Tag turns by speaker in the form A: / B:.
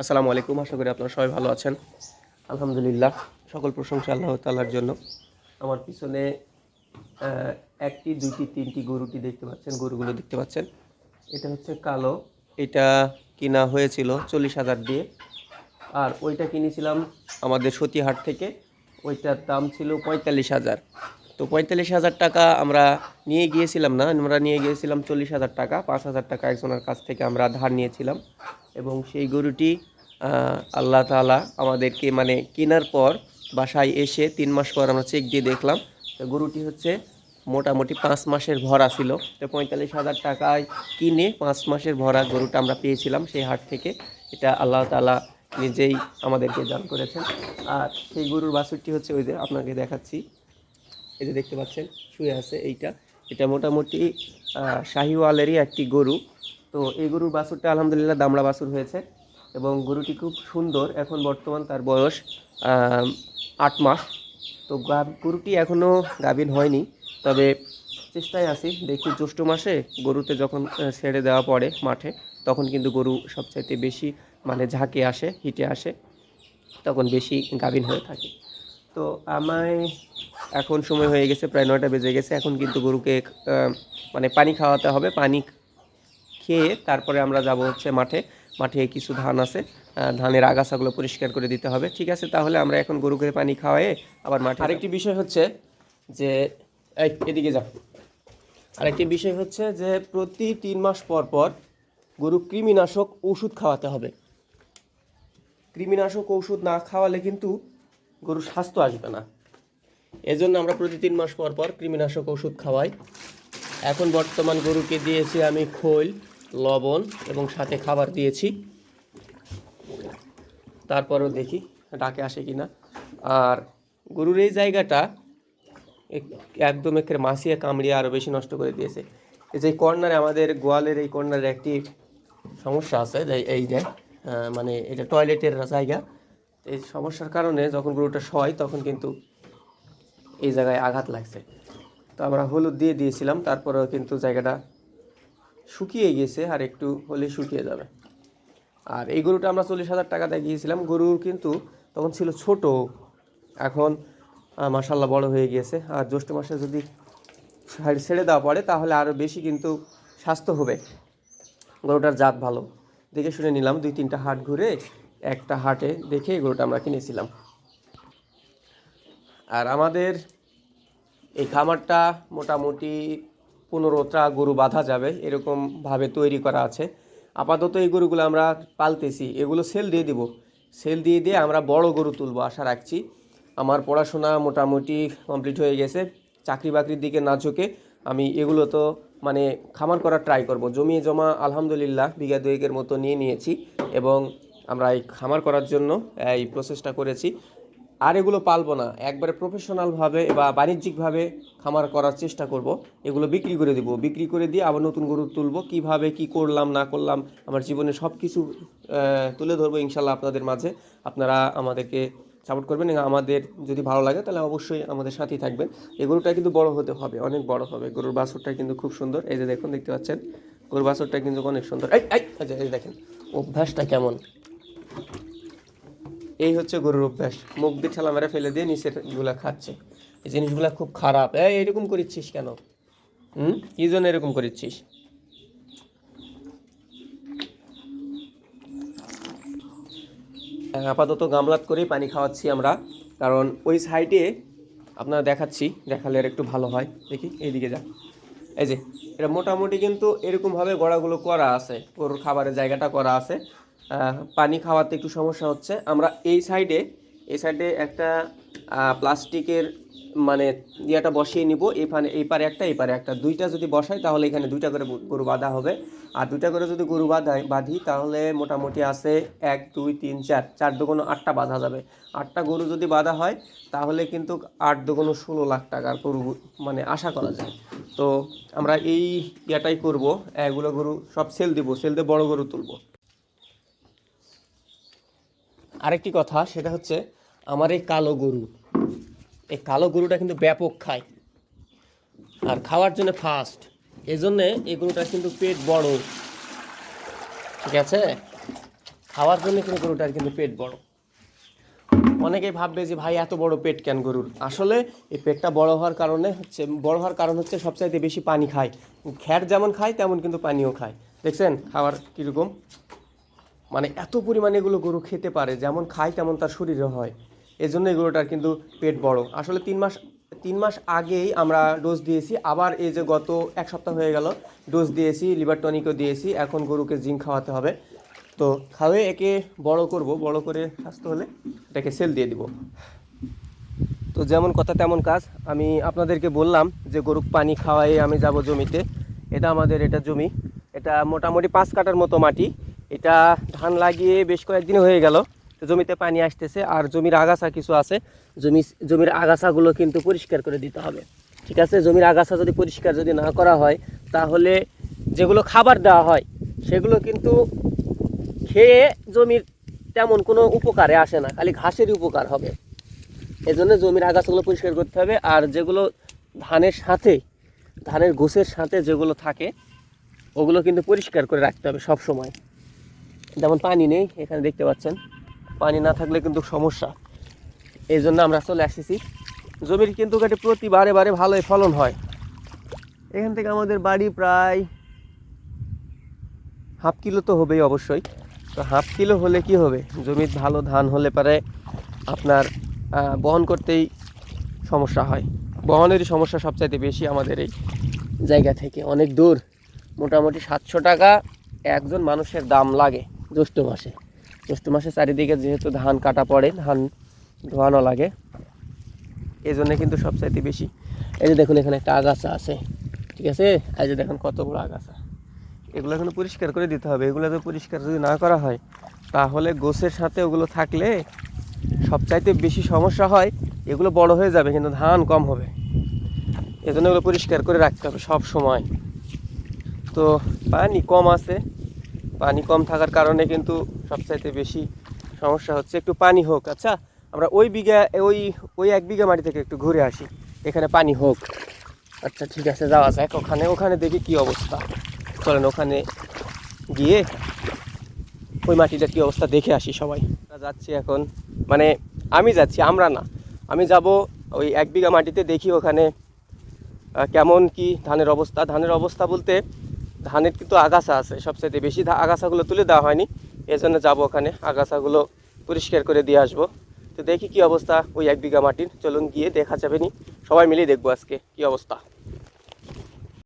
A: আসসালামু আলাইকুম, আশা করি আপনারা সবাই ভালো আছেন। আলহামদুলিল্লাহ, সকল প্রশংসা আল্লাহ তাল্লার জন্য। আমার পিছনে একটি, দুইটি, তিনটি গরুটি দেখতে পাচ্ছেন, গরুগুলো দেখতে পাচ্ছেন। এটা হচ্ছে কালো। এটা কিনা হয়েছিল চল্লিশ হাজার দিয়ে। আর ওইটা কিনেছিলাম আমাদের সতীহাট থেকে। ওইটার দাম ছিল পঁয়তাল্লিশ হাজার। তো পঁয়তাল্লিশ হাজার টাকা আমরা নিয়ে গিয়েছিলাম না, আমরা নিয়ে গিয়েছিলাম চল্লিশ হাজার টাকা, পাঁচ হাজার টাকা একজনের কাছ থেকে আমরা ধার নিয়েছিলাম। এবং সেই গরুটি আল্লাহ তাআলা আমাদেরকে মানে কেনার পর বাসায় এসে তিন মাস পর আমরা চেক দিয়ে দেখলাম, তো গরুটি হচ্ছে মোটামুটি পাঁচ মাসের ভরা ছিল। তো পঁয়তাল্লিশ হাজার টাকায় কিনে পাঁচ মাসের ভরা গরুটা আমরা পেয়েছিলাম সেই হাট থেকে। এটা আল্লাহ তালা নিজেই আমাদেরকে দান করেছেন। আর সেই গরুর বাছুরটি হচ্ছে ওই যে আপনাকে দেখাচ্ছি। এই যে দেখতে পাচ্ছেন, শুয়ে আছে এইটা। এটা মোটামুটি শাহিওয়ালেরই একটি গরু। তো এই গরুর বাছুরটা আলহামদুলিল্লাহ দামড়া বাছুর হয়েছে এবং গরুটি খুব সুন্দর, এখন বর্তমান তার বয়স আট মাস। তো গরুটি এখনও গাভীন হয়নি, তবে চেষ্টায় আছি, দেখি জ্যৈষ্ঠ মাসে গরুতে যখন ছেড়ে দেওয়া পড়ে মাঠে, তখন কিন্তু গরু সবচাইতে বেশি মানে ঝাঁকে আসে, হিটে আসে, তখন বেশি গাভীন হয়ে থাকে। তো আমায় এখন সময় হয়ে গেছে, প্রায় নয়টা বেজে গেছে, এখন কিন্তু গরুকে মানে পানি খাওয়াতে হবে, পানি খেয়ে তারপরে আমরা যাব হচ্ছে মাঠে। মাঠে কিছু ধান আছে ধানের আগাছাগুলো পরিষ্কার করে দিতে হবে। ঠিক আছে, তাহলে আমরা এখন গরু গরুকে পানি খাওয়ায়ে আবার মাঠে আরেকটি বিষয় হচ্ছে যে এদিকে যাও। আরেকটি বিষয় হচ্ছে যে, প্রতি তিন মাস পর পর গরু কৃমিনাশক ওষুধ খাওয়াতে হবে। কৃমিনাশক ওষুধ না খাওয়ালে কিন্তু গরুর স্বাস্থ্য আসবে না। এজন্য আমরা প্রতি তিন মাস পর পর কৃমিনাশক ওষুধ খাওয়াই। এখন বর্তমান গরুকে দিয়েছি আমি খোল। লবণ এবং সাথে খাবার দিয়েছি। তারপরেও দেখি ডাকে আসে কি না আর গরুর এই জায়গাটা এক- একদম একের মাসিয়া কামড়িয়ে আরও বেশি নষ্ট করে দিয়েছে। এই যে কর্নারে আমাদের গোয়ালের এই কর্নারে একটি সমস্যা আছে এই যে মানে এটা টয়লেটের জায়গা। এই সমস্যার কারণে যখন গরুটা শয় তখন কিন্তু এই জায়গায় আঘাত লাগছে। তো আমরা হলুদ দিয়ে দিয়েছিলাম, তারপরেও কিন্তু জায়গাটা শুকিয়ে গেছে আর একটু হলে শুকিয়ে যাবে। আর এই গরুটা আমরা চল্লিশ হাজার টাকা দিয়ে গিয়েছিলাম। গরুর কিন্তু তখন ছিল ছোট, এখন মাসাল্লাহ বড় হয়ে গিয়েছে আর জ্যৈষ্ঠ মাসে যদি ছাড়- দেওয়া পড়ে, তাহলে আরও বেশি কিন্তু স্বাস্থ্য হবে। গরুটার জাত ভালো। দেখে শুনে নিলাম, দুই তিনটা হাট ঘুরে একটা হাটে দেখে গরুটা আমরা কিনেছিলাম। আর আমাদের এই খামারটা মোটামুটি পনেরোটা গরু বাঁধা যাবে এরকমভাবে তৈরি করা আছে। আপাতত এই গরুগুলো আমরা পালতেছি, এগুলো সেল দিয়ে দিব। সেল দিয়ে দিয়ে আমরা বড় গরু তুলবো আশা রাখছি। আমার পড়াশোনা মোটামুটি কমপ্লিট হয়ে গেছে, চাকরি বাকরির দিকে না ঝুঁকে আমি এগুলো তো মানে খামার করার ট্রাই করব। জমি জমা আলহামদুলিল্লাহ বিঘা দুয়েকের মতো নিয়ে নিয়েছি এবং আমরা এই খামার করার জন্য এই প্রসেসটা করেছি। আর এগুলো পালবো না। একবারে প্রফেশনালভাবে বা বাণিজ্যিকভাবে খামার করার চেষ্টা করব। এগুলো বিক্রি করে দিব। বিক্রি করে দিয়ে আবার নতুন গরু তুলব। কীভাবে, কি করলাম, না করলাম, আমার জীবনে সব কিছু তুলে ধরবো ইনশাল্লাহ আপনাদের মাঝে। আপনারা আমাদেরকে সাপোর্ট করবেন এবং আমাদের যদি ভালো লাগে তাহলে অবশ্যই আমাদের সাথেই থাকবেন। এই গরুটা কিন্তু বড় হতে হবে, অনেক বড় হবে। গরুর বাছুরটা কিন্তু খুব সুন্দর। এই যে দেখুন, দেখতে পাচ্ছেন? গরুর বাছুরটা কিন্তু অনেক সুন্দর। এই এই এই দেখেন, অভ্যাসটা কেমন? এই হচ্ছে গরুর অভ্যাস। মুখ দিয়ে ঠেলা মেরে ফেলে দিয়ে নিচেরগুলা খাচ্ছে। এই জিনিসগুলা খুব খারাপ। এই এরকম করিচ্ছিস কেন? হুম? কি জন্য এরকম করিচ্ছিস? আপাতত গামলাত করেই পানি খাওয়াচ্ছি আমরা। কারণ ওই সাইডে আপনারা দেখাচ্ছি, দেখালে আর একটু ভালো হয়। দেখি, এইদিকে যা। এই যে, এটা মোটামুটি কিন্তু এরকমভাবে গড়াগুলো করা আছে। গরুর খাবারের জায়গাটা করা আছে। পানি খাওয়াতে একটু সমস্যা হচ্ছে। আমরা এই সাইডে এই সাইডে একটা প্লাস্টিকের মানে ইয়েটা বসিয়ে নিব। এখানে এই পারে একটা, এই পারে একটা। দুইটা যদি বসাই, তাহলে এখানে দুইটা করে গরু- বাঁধা হবে। আর দুইটা করে যদি গরু বাঁধাই, বাঁধি, তাহলে মোটামুটি আছে এক, দুই, তিন, চার। চার দুগুণ আটটা বাঁধা যাবে। আটটা গরু যদি বাঁধা হয়, তাহলে কিন্তু আট দুগুণ ষোলো লাখ টাকার গরু মানে আশা করা যায়। তো আমরা এই ইয়েটাই করব। এগুলো গরু সব সেল দিব। সেল দিয়ে বড় গরু তুলবো। আরেকটি কথা, সেটা হচ্ছে আমার এই কালো গরু। এই কালো গরুটা কিন্তু ব্যাপক খায় আর খাওয়ার জন্য ফাস্ট এই জন্যে এই গরুটার কিন্তু পেট বড়। ঠিক আছে? খাওয়ার জন্য কিন্তু গরুটার কিন্তু পেট বড়। অনেকেই ভাববে যে, ভাই, এত বড় পেট কেন গরুর? আসলে এই পেটটা বড় হওয়ার কারণে হচ্ছে, বড় হওয়ার কারণ হচ্ছে সবচাইতে বেশি পানি খায়। খ্যার যেমন খায়, তেমন কিন্তু পানিও খায়। দেখছেন খাওয়ার কীরকম? মানে এত পরিমাণে এগুলো গরু খেতে পারে, যেমন খায় তেমন তার শরীরে হয়। এই জন্য গরুটার কিন্তু পেট বড়। আসলে তিন মাস তিন মাস আগেই আমরা ডোজ দিয়েছি, আবার এই যে গত এক সপ্তাহ হয়ে গেল ডোজ দিয়েছি লিভার টনিকও দিয়েছি, এখন গরুকে জিঙ্ক খাওয়াতে হবে। তো খাওয়ে একে বড় করব, বড় করে স্বাস্থ্য হলে এটাকে সেল দিয়ে দিব। তো যেমন কথা তেমন কাজ। আমি আপনাদেরকে বললাম যে গরুক পানি খাওয়াই আমি যাব জমিতে। এটা আমাদের, এটা জমি। এটা মোটামুটি পাঁচ কাটার মতো মাটি। এটা ধান লাগিয়ে বেশ কয়েকদিন হয়ে গেল জমিতে পানি আসতেছে আর জমির আগাছা কিছু আছে, জমি, জমির আগাছাগুলো কিন্তু পরিষ্কার করে দিতে হবে। ঠিক আছে? জমির আগাছা যদি পরিষ্কার যদি না করা হয়, তাহলে যেগুলো খাবার দেওয়া হয়, সেগুলো কিন্তু খেয়ে জমির তেমন কোনো উপকারে আসে না, খালি ঘাসেরই উপকার হবে। এজন্য জমির আগাছাগুলো পরিষ্কার করতে হবে আর যেগুলো ধানের সাথে, ধানের গোছের সাথে যেগুলো থাকে, ওগুলো কিন্তু পরিষ্কার করে রাখতে হবে সব সময় যেমন পানি নেই, এখানে দেখতে পাচ্ছেন। পানি না থাকলে কিন্তু সমস্যা। এই জন্য আমরা চলে আসতেছি জমির কিন্তু কাটে প্রতি বারে বারে ভালোই ফলন হয়। এখান থেকে আমাদের বাড়ি প্রায় হাফ কিলো তো হবেই অবশ্যই। তো হাফ কিলো হলে কি হবে? জমির ভালো ধান হলে পারে আপনার বহন করতেই সমস্যা হয়। বহনেরই সমস্যা সবচাইতে বেশি আমাদের এই জায়গা থেকে। অনেক দূর। মোটামুটি সাতশো টাকা একজন মানুষের দাম লাগে। জ্যৈষ্ঠ মাসে। জ্যৈষ্ঠ মাসে চারিদিকে যেহেতু ধান কাটা পড়ে, ধান ধোয়ানো লাগে এই জন্য কিন্তু সবচাইতে বেশি। এই যে দেখুন, এখানে একটা আগাছা আছে, ঠিক আছে? এই যে দেখুন, কত বড় আগাছা। এগুলো এখন পরিষ্কার করে দিতে হবে। এগুলো তো পরিষ্কার যদি না করা হয়, তাহলে গোছের সাথে ওগুলো থাকলে সবচাইতে বেশি সমস্যা হয়, এগুলো বড় হয়ে যাবে, কিন্তু ধান কম হবে। এজন্য এগুলো পরিষ্কার করে রাখতে হবে সব সময়। তো পানি কম আছে পানি কম থাকার কারণে কিন্তু সবচাইতে বেশি সমস্যা হচ্ছে একটু পানি হোক। আচ্ছা আমরা ওই বিঘা, ওই ওই এক বিঘা মাটি থেকে একটু ঘুরে আসি। এখানে পানি হোক। আচ্ছা ঠিক আছে, যাওয়া যাক ওখানে। ওখানে দেখি কি অবস্থা। চলেন ওখানে গিয়ে ওই মাটিটা কি অবস্থা দেখে আসি সবাই। যাচ্ছি এখন। মানে আমি যাচ্ছি, আমরা না। আমি যাব ওই এক বিঘা মাটিতে দেখি ওখানে কেমন কি ধানের অবস্থা। ধানের অবস্থা বলতে ধানের কিন্তু আগাছা আছে, সবচাইতে বেশি আগাছাগুলো তুলে দেওয়া হয়নি এই জন্য যাব ওখানে, আগাছাগুলো পরিষ্কার করে দিয়ে আসব। তো দেখি কি অবস্থা ওই এক বিঘা মাটির, চলুন গিয়ে দেখা যাবে নি। সবাই মিলেই দেখব আজকে কি অবস্থা।